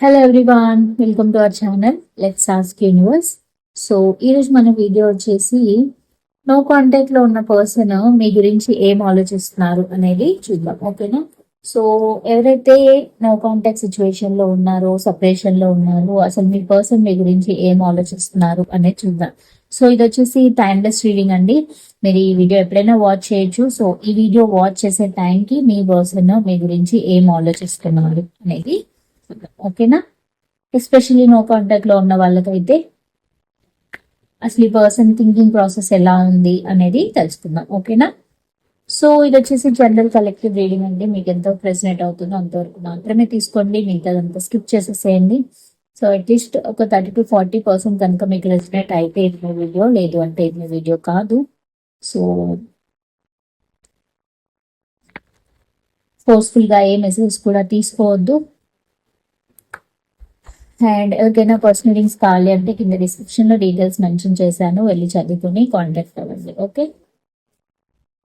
Hello everyone welcome to our channel let's ask universe so ఈరోజు మన video వచ్చేసి no కాంటాక్ట్లో ఉన్న పర్సన్ మీ గురించి ఏం ఆలోచిస్తున్నారు అనేది చూద్దాం ఓకేనా? సో ఎవరైతే నో కాంటాక్ట్ సిచ్యువేషన్లో ఉన్నారో సపరేషన్లో ఉన్నారో అసలు మీ పర్సన్ మీ గురించి ఏం ఆలోచిస్తున్నారు అనేది చూద్దాం. సో ఇది వచ్చేసి టైమ్లెస్ రీడింగ్ అండి. మీరు ఈ వీడియో ఎప్పుడైనా వాచ్ చేయొచ్చు. సో ఈ వీడియో వాచ్ చేసే టైంకి మీ పర్సన్ మీ గురించి ఏం ఆలోచిస్తున్నారు అనేది ఓకేనా? ఎస్పెషల్లీ నో కాంటాక్ట్లో ఉన్న వాళ్ళకైతే అసలు ఈ పర్సన్ థింకింగ్ ప్రాసెస్ ఎలా ఉంది అనేది తెలుసుకుందాం. ఓకేనా? సో ఇది వచ్చేసి జనరల్ కలెక్టివ్ రీడింగ్ అండి. మీకు ఎంత ప్రెసిడెంట్ అవుతుందో అంతవరకు మాత్రమే తీసుకోండి. మిగతాదంతా స్కిప్ చేసేసేయండి. సో అట్లీస్ట్ ఒక థర్టీ టు ఫార్టీ పర్సెంట్ కనుక మీకు రెసినెట్ అయితే ఇది మీ వీడియో లేదు అంటే ఇది మీ వీడియో కాదు. సో ఫోర్స్ఫుల్గా ఏ మెసేజ్ కూడా తీసుకోవద్దు. అండ్ ఎవరికైనా పర్సనల్ లింక్స్ కావాలి అంటే కింద డిస్క్రిప్షన్లో డీటెయిల్స్ మెన్షన్ చేశాను. వెళ్ళి చదువుకుని కాంటాక్ట్ అవ్వండి. Okay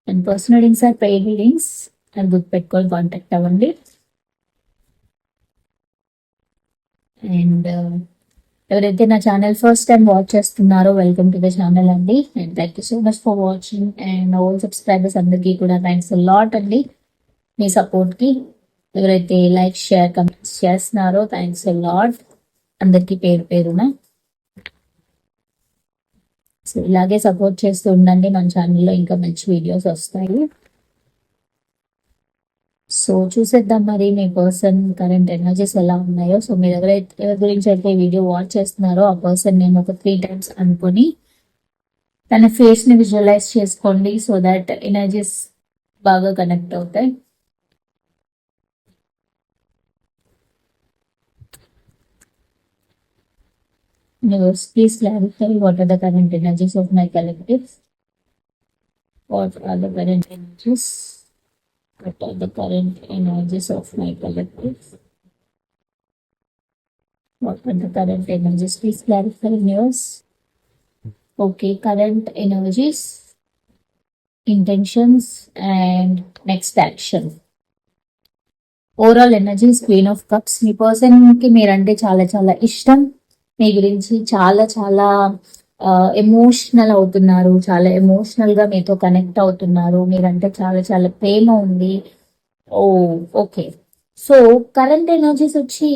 and personal links or paid readings and గుర్తు పెట్టుకొని కాంటాక్ట్ అవ్వండి. అండ్ uh, ఎవరైతే నా ఛానల్ ఫస్ట్ టైం వాచ్ చేస్తున్నారో వెల్కమ్ టు ద ఛానల్ అండి. And thank you so much for watching and all subscribers అందరికీ కూడా థ్యాంక్స్ లాట్ అండి. మీ సపోర్ట్కి ఎవరైతే లైక్ షేర్ కమెంట్స్ చేస్తున్నారో థ్యాంక్స్ లాట్ అందరికీ పేరు పేరున. సో ఇలాగే సపోర్ట్ చేస్తూ ఉండండి మన ఛానల్లో ఇంకా మంచి వీడియోస్ వస్తాయి. సో చూసేద్దాం మరి మీ పర్సన్ కరెంట్ ఎనర్జీస్ ఎలా ఉన్నాయో. సో మీరు ఎవరైతే ఎవరి గురించి అయితే వీడియో వాచ్ చేస్తున్నారో ఆ పర్సన్ నేను ఒక త్రీ టైమ్స్ అనుకుని తన ఫేస్ని విజువలైజ్ చేసుకోండి సో దట్ ఎనర్జీస్ బాగా కనెక్ట్ అవుతాయి. Universe, please clarify what are the current energies of my collective. What are the current energies? What are the current energies of my collective? What are the current energies? Please clarify universe. Okay, current energies, intentions, and next action. Overall energies queen of cups me person కి మీరంటే చాలా చాలా ఇష్టం మీ గురించి చాలా చాలా emotional అవుతున్నారు. చాలా ఎమోషనల్గా మీతో కనెక్ట్ అవుతున్నారు. మీరంటే చాలా చాలా ప్రేమ ఉంది. Oh okay. So current energies వచ్చి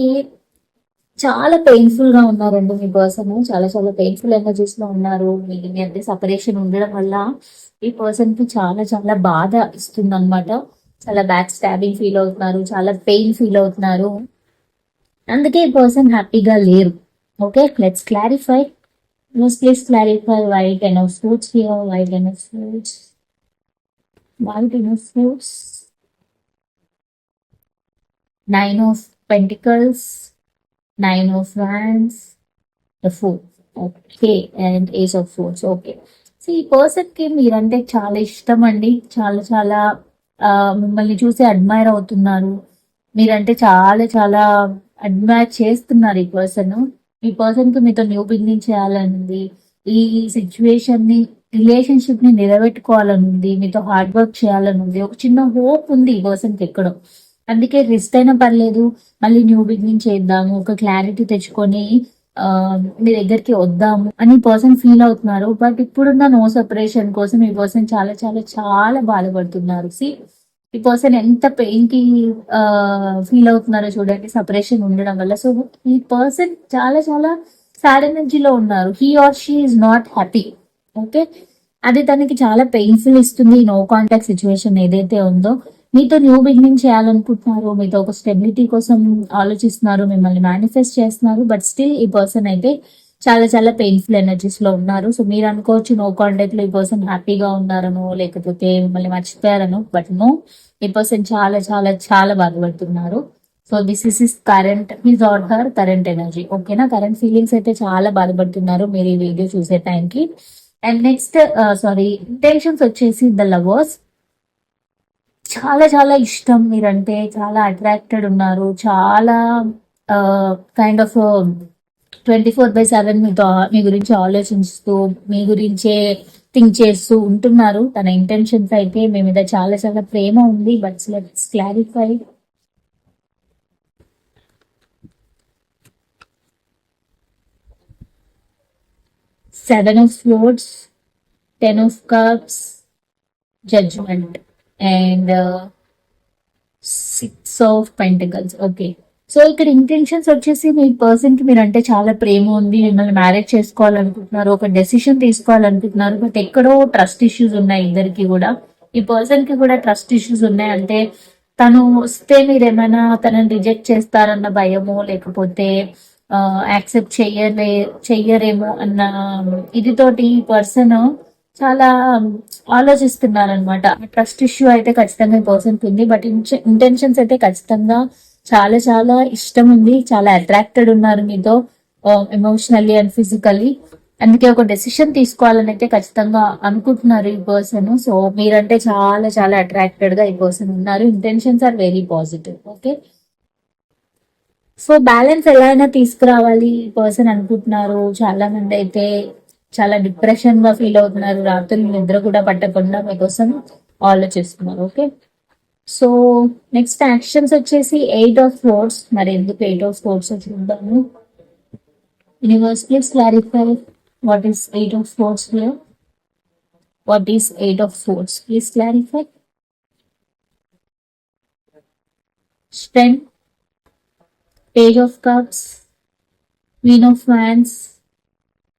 చాలా పెయిన్ఫుల్గా ఉన్నారండి మీ పర్సన్ చాలా చాలా పెయిన్ఫుల్ ఎనర్జీస్లో ఉన్నారు. మీ అంటే సపరేషన్ ఉండడం వల్ల ఈ పర్సన్కి చాలా చాలా బాధ ఇస్తుంది అనమాట చాలా బ్యాక్ స్టాబింగ్ ఫీల్ అవుతున్నారు. చాలా పెయిన్ ఫీల్ అవుతున్నారు. అందుకే ఈ పర్సన్ హ్యాపీగా లేరు. Okay, let's clarify. Yes, please clarify why ten of fruits here, why ten of fruits, why ten of fruits, nine of pentacles, nine of wands, the fool, okay, and ace of fruits, okay. So ఈ పర్సన్కి మీరంటే చాలా ఇష్టం అండి చాలా చాలా మిమ్మల్ని చూసి అడ్మైర్ అవుతున్నారు మీరంటే చాలా చాలా అడ్మైర్ చేస్తున్నారు ఈ పర్సన్ ఈ పర్సన్కి మీతో న్యూ బిగినింగ్ చేయాలనుంది ఈ సిచ్యువేషన్ని రిలేషన్షిప్ని నిలబెట్టుకోవాలనుంది మీతో హార్డ్ వర్క్ చేయాలనుంది ఒక చిన్న హోప్ ఉంది ఈ పర్సన్కి ఎక్కడో. అందుకే రిస్క్ అయినా పర్లేదు మళ్ళీ న్యూ బిగినింగ్ చేద్దాము ఒక క్లారిటీ తెచ్చుకొని మీ దగ్గరికి వద్దాము అని పర్సన్ ఫీల్ అవుతున్నారు. బట్ ఇప్పుడున్న నో సపరేషన్ కోసం ఈ పర్సన్ చాలా చాలా చాలా బాధపడుతున్నారు. సి ఈ పర్సన్ ఎంత పెయిన్కి ఫీల్ అవుతున్నారో చూడండి సపరేషన్ ఉండడం వల్ల. సో ఈ పర్సన్ చాలా చాలా సాడ్ ఎనర్జీలో ఉన్నారు. He or she is not happy okay అది తనకి చాలా పెయిన్ఫుల్ ఇస్తుంది. నో కాంటాక్ట్ సిచ్యువేషన్ ఏదైతే ఉందో. మీతో న్యూ బిగినింగ్ చేయాలనుకుంటున్నారు. మీతో ఒక స్టెబిలిటీ కోసం ఆలోచిస్తున్నారు. మిమ్మల్ని మేనిఫెస్ట్ చేస్తున్నారు. బట్ స్టిల్ ఈ పర్సన్ అయితే చాలా చాలా పెయిన్ఫుల్ ఎనర్జీస్లో ఉన్నారు. సో మీరు అనుకోవచ్చు నో కాంటాక్ట్లో ఈ పర్సన్ హ్యాపీగా ఉన్నారనో లేకపోతే మిమ్మల్ని మర్చిపోయారను బట్ నో ఈ పర్సన్ చాలా చాలా చాలా బాధపడుతున్నారు. So this is is current his or her current energy ఓకేనా కరెంట్ ఫీలింగ్స్ అయితే చాలా బాధపడుతున్నారు మీరు ఈ వీడియో చూసే టైంకి అండ్ నెక్స్ట్ సారీ ఇంటెన్షన్స్ వచ్చేసి ద లవర్స్ చాలా చాలా ఇష్టం మీరంటే చాలా అట్రాక్టెడ్ ఉన్నారు. చాలా uh, kind of um, twenty four by seven మీతో మీ గురించి ఆలోచిస్తూ మీ గురించే థింక్ చేస్తూ ఉంటున్నారు. తన ఇంటెన్షన్స్ అయితే మీ మీద చాలా చాలా ప్రేమ ఉంది. But let's clarify seven of floats ten of cups judgement and six of pentacles okay so ఇక్కడ ఇంటెన్షన్స్ వచ్చేసి మీ పర్సన్కి మీరు అంటే చాలా ప్రేమ ఉంది మిమ్మల్ని మ్యారేజ్ చేసుకోవాలనుకుంటున్నారు ఒక డెసిషన్ తీసుకోవాలనుకుంటున్నారు బట్ ఎక్కడో ట్రస్ట్ ఇష్యూస్ ఉన్నాయి ఇద్దరికి కూడా. ఈ పర్సన్కి కూడా ట్రస్ట్ ఇష్యూస్ ఉన్నాయి అంటే తను వస్తే మీరు ఏమైనా తనని రిజెక్ట్ చేస్తారన్న భయమో లేకపోతే యాక్సెప్ట్ చెయ్యలే చెయ్యరేమో అన్న ఇది తోటి ఈ పర్సన్ చాలా ఆలోచిస్తున్నారు అనమాట ట్రస్ట్ ఇష్యూ అయితే ఖచ్చితంగా ఈ పర్సన్ ఉంది బట్ ఇంటెన్షన్స్ అయితే ఖచ్చితంగా చాలా చాలా ఇష్టం ఉంది చాలా అట్రాక్టెడ్ ఉన్నారు మీతో ఎమోషనల్లీ అండ్ ఫిజికల్లీ అందుకే ఒక డెసిషన్ తీసుకోవాలని అయితే ఖచ్చితంగా అనుకుంటున్నారు ఈ పర్సన్ సో మీరంటే చాలా చాలా అట్రాక్టెడ్గా ఈ పర్సన్ ఉన్నారు. Intentions are very positive okay so balance ఎలా అయినా తీసుకురావాలి ఈ పర్సన్ అనుకుంటున్నారు. చాలా మంది అయితే చాలా డిప్రెషన్గా ఫీల్ అవుతున్నారు. రాత్రులు నిద్ర కూడా పట్టకుండా మీకోసం ఆలోచిస్తున్నారు ఓకే సో నెక్స్ట్ యాక్షన్స్ వచ్చేసి ఎయిట్ ఆఫ్ ఫ్లోర్స్ మరి ఎందుకు ఎయిట్ ఆఫ్ ఫ్లోర్స్ చూద్దాము? Universe please clarify what is eight of forces here what is eight of floors please clarify strength page of cups queen of fans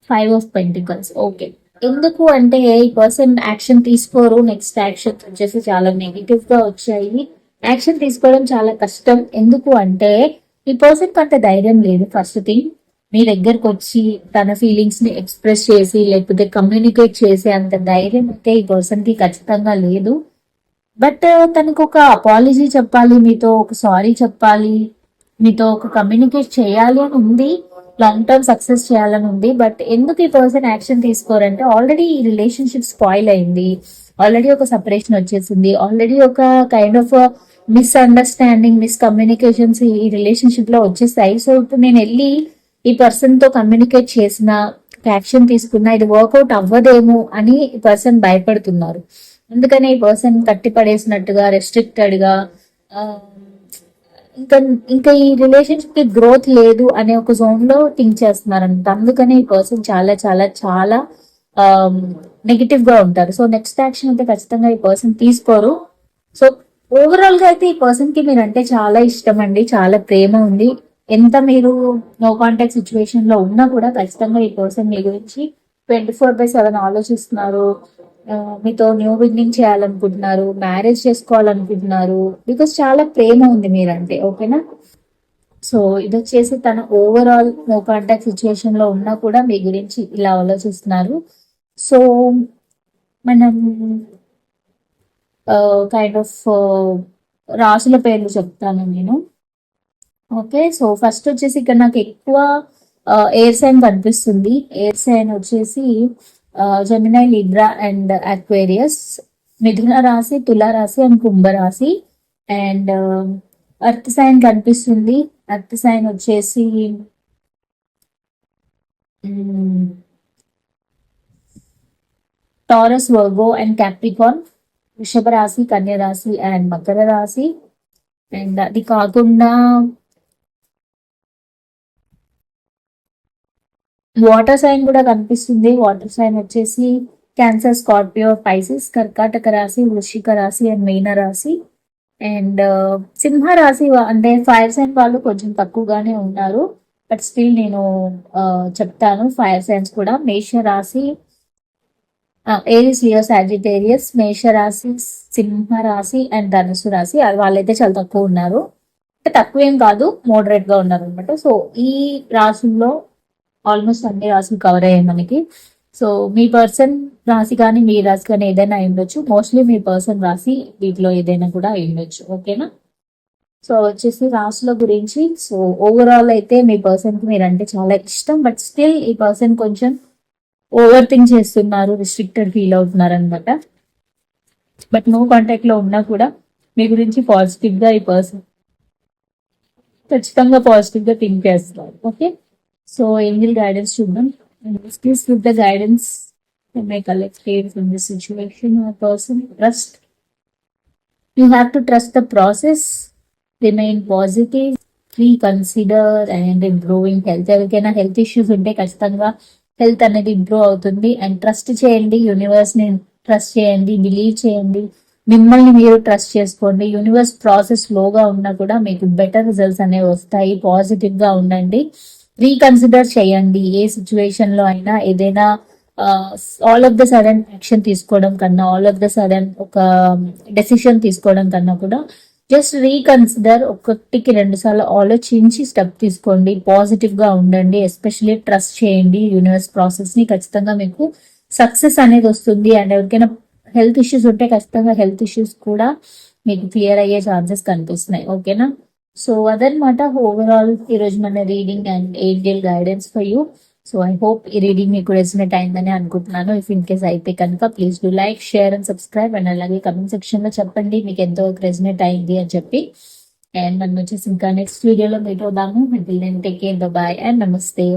five of pentacles okay ఎందుకు అంటే ఈ person action తీసుకోరు next action వచ్చేసి చాలా నెగిటివ్గా వచ్చాయి. Action తీసుకోవడం చాలా కష్టం. ఎందుకు అంటే ఈ పర్సన్ అంత ధైర్యం లేదు ఫస్ట్ థింగ్. మీ దగ్గరకు వచ్చి తన ఫీలింగ్స్ని ఎక్స్ప్రెస్ చేసి లేకపోతే కమ్యూనికేట్ చేసే అంత ధైర్యం అయితే ఈ పర్సన్కి ఖచ్చితంగా లేదు. బట్ తనకు ఒక అపాలజీ చెప్పాలి మీతో ఒక సారీ చెప్పాలి మీతో ఒక కమ్యూనికేట్ చేయాలి అని ఉంది. లాంగ్ టర్మ్ సక్సెస్ చేయాలని ఉంది. బట్ ఎందుకు ఈ పర్సన్ యాక్షన్ తీసుకోరంటే ఆల్రెడీ ఈ రిలేషన్షిప్ స్పాయిల్ అయింది. ఆల్రెడీ ఒక సపరేషన్ వచ్చేసింది. ఆల్రెడీ ఒక కైండ్ ఆఫ్ మిస్అండర్స్టాండింగ్ మిస్కమ్యూనికేషన్స్ ఈ రిలేషన్షిప్లో వచ్చేసాయి. సో ఇప్పుడు నేను వెళ్ళి ఈ పర్సన్తో కమ్యూనికేట్ చేసిన యాక్షన్ తీసుకున్నా ఇది వర్కౌట్ అవ్వదేమో అని ఈ పర్సన్ భయపడుతున్నారు. అందుకనే ఈ పర్సన్ కట్టి పడేసినట్టుగా రెస్ట్రిక్టెడ్గా ఆ, ఇంకా ఇంకా ఈ రిలేషన్షిప్కి గ్రోత్ లేదు అనే ఒక జోన్లో థింక్ చేస్తున్నారు అంట అందుకనే ఈ పర్సన్ చాలా చాలా చాలా um, నెగిటివ్గా ఉంటారు. సో నెక్స్ట్ యాక్షన్ అయితే ఖచ్చితంగా ఈ పర్సన్ తీసుకోరు. సో ఓవరాల్గా అయితే ఈ పర్సన్కి మీరు అంటే చాలా ఇష్టం అండి చాలా ప్రేమ ఉంది. ఎంత మీరు నో కాంటాక్ట్ సిచ్యువేషన్లో ఉన్నా కూడా ఖచ్చితంగా ఈ పర్సన్ మీ గురించి ట్వంటీ ఫోర్ బై సెవెన్ ఆలోచిస్తున్నారు. మీతో న్యూ బిగినింగ్ చేయాలనుకుంటున్నారు మ్యారేజ్ చేసుకోవాలనుకుంటున్నారు బికాస్ చాలా ప్రేమ ఉంది మీరంటే ఓకేనా? సో ఇది వచ్చేసి తన ఓవరాల్ నో కాంటాక్ట్ సిచ్యువేషన్లో ఉన్నా కూడా మీ గురించి ఇలా ఆలోచిస్తున్నారు. సో మనం కైండ్ ఆఫ్ రాసుల పేర్లు చెప్తాను నేను. ఓకే సో ఫస్ట్ వచ్చేసి ఇక్కడ నాకు ఎక్కువ ఎయిర్ సైన్ కనిపిస్తుంది. ఎయిర్ సైన్ వచ్చేసి జమినై లిబ్రా అండ్ అక్వేరియస్ మిథున రాశి తుల రాశి అండ్ కుంభ రాశి. అండ్ అర్త్ సైన్ కనిపిస్తుంది. అర్త్ సైన్ వచ్చేసి టారస్ వర్గో అండ్ క్యాప్రికాన్ వృషభ రాశి కన్య రాశి అండ్ మకర రాశి. అండ్ అది uh, కాకుండా వాటర్ సైన్ కూడా కనిపిస్తుంది. వాటర్ సైన్ వచ్చేసి క్యాన్సర్ స్కార్పియో ఫైసిస్ కర్కాటక రాశి వృషిక రాశి అండ్ మీన రాశి. అండ్ సింహ రాశి అంటే ఫైర్ సైన్ వాళ్ళు కొంచెం తక్కువగానే ఉన్నారు. బట్ స్టిల్ నేను చెప్తాను ఫైర్ సైన్స్ కూడా. మేష రాశి ఏరిస్ లియో సాజిటేరియస్ మేష రాశి సింహ రాశి అండ్ ధనుసు రాశి. అది వాళ్ళైతే చాలా తక్కువ ఉన్నారు. అంటే తక్కువ ఏం కాదు మోడరేట్గా ఉన్నారు అనమాట సో ఈ రాశుల్లో ఆల్మోస్ట్ అన్ని రాశులు కవర్ అయ్యాయి మనకి. సో మీ పర్సన్ రాశి కానీ మీ రాశి కానీ ఏదైనా అయి ఉండొచ్చు. మోస్ట్లీ మీ పర్సన్ రాశి వీటిలో ఏదైనా కూడా అయి ఉండొచ్చు. ఓకేనా సో వచ్చేసి రాసుల గురించి. సో ఓవరాల్ అయితే మీ పర్సన్కి మీరంటే చాలా ఇష్టం. బట్ స్టిల్ ఈ పర్సన్ కొంచెం ఓవర్ థింక్ చేస్తున్నారు రిస్ట్రిక్టెడ్ ఫీల్ అవుతున్నారు అనమాట బట్ నో కాంటాక్ట్లో ఉన్నా కూడా మీ గురించి పాజిటివ్గా ఈ పర్సన్ ఖచ్చితంగా పాజిటివ్గా థింక్ చేస్తున్నారు ఓకే సో ఏంజిల్ గైడెన్స్ చూద్దాం. Please with the guidance my collected from this situation person trust you have to trust the process remain positive free consider and improving health ఎవరికైనా హెల్త్ ఇష్యూస్ ఉంటే ఖచ్చితంగా health అనేది improve అవుతుంది. And trust చేయండి. యూనివర్స్ని trust చేయండి. Believe చేయండి. మిమ్మల్ని మీరు ట్రస్ట్ చేసుకోండి. యూనివర్స్ ప్రాసెస్ స్లోగా ఉన్నా కూడా మీకు బెటర్ రిజల్ట్స్ అనేవి వస్తాయి. పాజిటివ్గా ఉండండి. రీకన్సిడర్ చేయండి. ఏ సిచ్యువేషన్లో అయినా ఏదైనా all of the sudden action తీసుకోవడం కన్నా ఆల్ ఆఫ్ ద సడన్ ఒక డెసిషన్ తీసుకోవడం కన్నా కూడా జస్ట్ రీకన్సిడర్ ఒకటికి రెండు సార్లు ఆలోచించి స్టెప్ తీసుకోండి. పాజిటివ్గా ఉండండి. ఎస్పెషల్లీ ట్రస్ట్ చేయండి. యూనివర్స్ ప్రాసెస్ని ఖచ్చితంగా మీకు సక్సెస్ అనేది వస్తుంది. అండ్ ఎవరికైనా హెల్త్ ఇష్యూస్ ఉంటే ఖచ్చితంగా హెల్త్ ఇష్యూస్ కూడా మీకు క్లియర్ అయ్యే ఛాన్సెస్ కనిపిస్తున్నాయి. ఓకేనా సో అదనమాట ఓవరాల్ ఈరోజు రోజు మన reading and aerial guidance for you so I hope ఈ రీడింగ్ మీకు రెసినేట్ అయిందని అనుకుంటున్నాను. ఇఫ్ ఇన్ కేస్ అయితే కనుక please do like share and subscribe and అలాగే కమెంట్ సెక్షన్లో చెప్పండి మీకు ఎంతో రెసినేట్ అయింది అని చెప్పి. అండ్ మనం వచ్చేసి ఇంకా నెక్స్ట్ వీడియోలో మీట్ అవుదాము. టేక్ కేర్ బాయ్ అండ్ నమస్తే